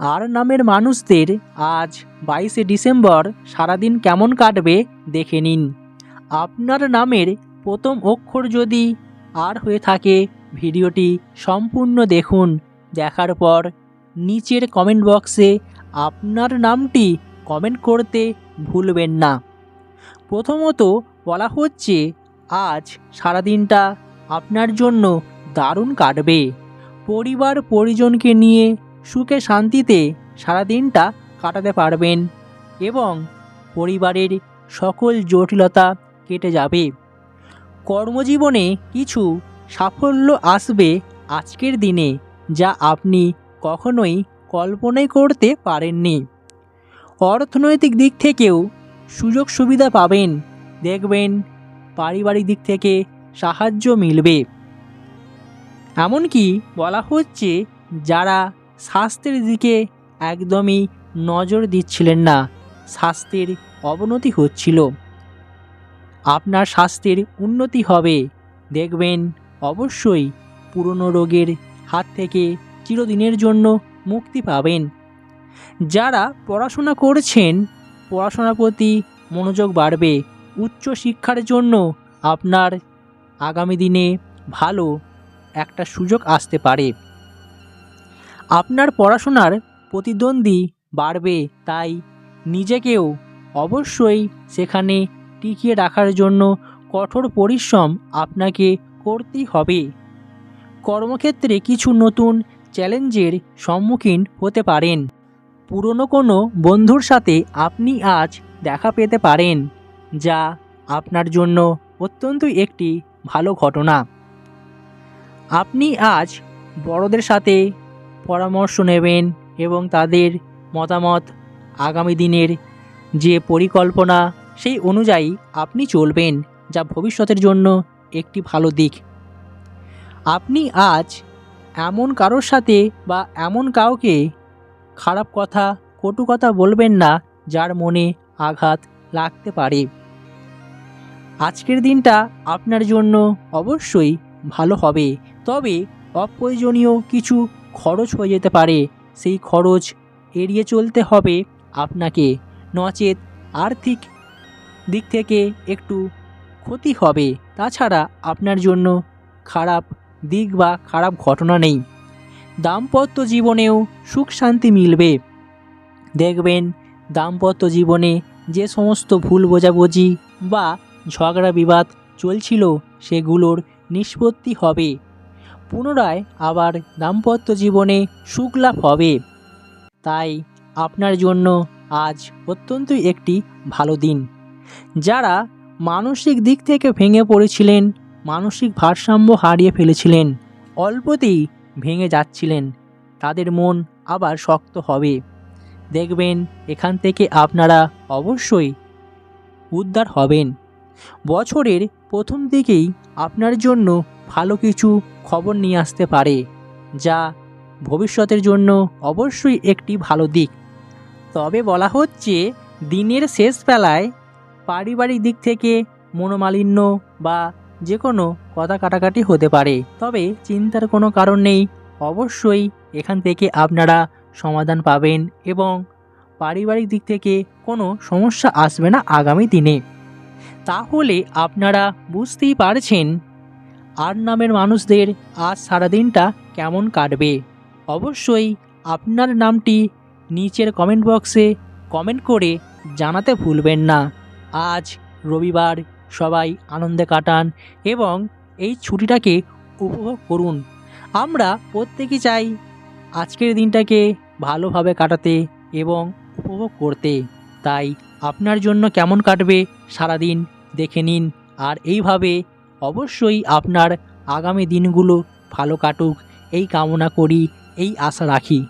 আর নামের মানুষদের আজ বাইশে ডিসেম্বর সারাদিন কেমন কাটবে দেখে নিন। আপনার নামের প্রথম অক্ষর যদি আর হয়ে থাকে, ভিডিওটি সম্পূর্ণ দেখুন। দেখার পর নিচের কমেন্ট বক্সে আপনার নামটি কমেন্ট করতে ভুলবেন না। প্রথমত বলা হচ্ছে, আজ সারাদিনটা আপনার জন্য দারুণ কাটবে। পরিবার পরিজনকে নিয়ে সুখে শান্তিতে সারাদিনটা কাটাতে পারবেন এবং পরিবারের সকল জটিলতা কেটে যাবে। কর্মজীবনে কিছু সাফল্য আসবে আজকের দিনে যা আপনি কখনোই কল্পনাই করতে পারেননি। অর্থনৈতিক দিক থেকেও সুযোগ সুবিধা পাবেন। দেখবেন পারিবারিক দিক থেকে সাহায্য মিলবে। এমনকি বলা হচ্ছে যারা স্বাস্থ্যের দিকে একদমই নজর দিচ্ছিলেন না। স্বাস্থ্যের অবনতি হচ্ছিল। আপনার স্বাস্থ্যের উন্নতি হবে। দেখবেন, অবশ্যই পুরনো রোগের হাত থেকে চিরদিনের জন্য মুক্তি পাবেন। যারা পড়াশোনা করছেন, পড়াশোনার প্রতি মনোযোগ বাড়বে। উচ্চ শিক্ষার জন্য আপনার আগামী দিনে ভালো একটা সুযোগ আসতে পারে। আপনার পড়াশোনার প্রতিদ্বন্দ্বী বাড়বে, তাই নিজেকেও অবশ্যই সেখানে টিকিয়ে রাখার জন্য কঠোর পরিশ্রম আপনাকে করতেই হবে। কর্মক্ষেত্রে কিছু নতুন চ্যালেঞ্জের সম্মুখীন হতে পারেন। পুরনো কোনো বন্ধুর সাথে আপনি আজ দেখা পেতে পারেন, যা আপনার জন্য অত্যন্ত একটি ভালো ঘটনা। আপনি আজ বড়দের সাথে পরামর্শ নেবেন এবং তাদের মতামত আগামী দিনের যে পরিকল্পনা, সেই অনুযায়ী আপনি চলবেন যা ভবিষ্যতের জন্য একটি ভালো দিক। আপনি আজ এমন কারোর সাথে বা এমন কাউকে খারাপ কথা, কটু কথা বলবেন না যার মনে আঘাত লাগতে পারে। আজকের দিনটা আপনার জন্য অবশ্যই ভালো হবে। তবে অপ্রয়োজনীয় কিছু খরচ হয়ে যেতে পারে। সেই খরচ এড়িয়ে চলতে হবে আপনাকে। নচেত আর্থিক দিক থেকে একটু ক্ষতি হবে। তাছাড়া আপনার জন্য খারাপ দিক বা খারাপ ঘটনা নেই। দাম্পত্য জীবনেও সুখ শান্তি মিলবে। দেখবেন, দাম্পত্য জীবনে যে সমস্ত ভুল বোঝাবুঝি বা ঝগড়া বিবাদ চলছিল, সেগুলোর নিষ্পত্তি হবে। পুনরায় আবার দাম্পত্য জীবনে সুখ লাভ হবে। তাই আপনার জন্য আজ অত্যন্ত একটি ভালো দিন। যারা মানসিক দিক থেকে ভেঙে পড়েছিলেন, মানসিক ভারসাম্য হারিয়ে ফেলেছিলেন, অল্পতেই ভেঙে যাচ্ছিলেন, তাদের মন আবার শক্ত হবে। দেখবেন এখান থেকে আপনারা অবশ্যই উদ্ধার হবেন। বছরের প্রথম দিকেই আপনার জন্য ভালো কিছু খবর নিয়ে আসতে পারে, যা ভবিষ্যতের জন্য অবশ্যই একটি ভালো দিক। তবে বলা হচ্ছে, দিনের শেষ বেলায় পারিবারিক দিক থেকে মনোমালিন্য বা যে কোনো কথা কাটাকাটি হতে পারে। তবে চিন্তার কোনো কারণ নেই, অবশ্যই এখান থেকে আপনারা সমাধান পাবেন এবং পারিবারিক দিক থেকে কোনো সমস্যা আসবে না আগামী দিনে। তাহলে আপনারা বুঝতেই পারছেন আর নামের মানুষদের আজ সারাদিনটা কেমন কাটবে? অবশ্যই আপনার নামটি নিচের কমেন্ট বক্সে কমেন্ট করে জানাতে ভুলবেন না। আজ রবিবার, সবাই আনন্দে কাটান এবং এই ছুটিটাকে উপভোগ করুন। আমরা প্রত্যেকে চাই আজকের দিনটাকে ভালোভাবে কাটাতে এবং উপভোগ করতে। তাই আপনার জন্য কেমন কাটবে সারাদিন দেখে নিন। আর এইভাবে অবশ্যই আপনার আগামী দিনগুলো ভালো কাটুক। এই কামনা করি এই আশা রাখি।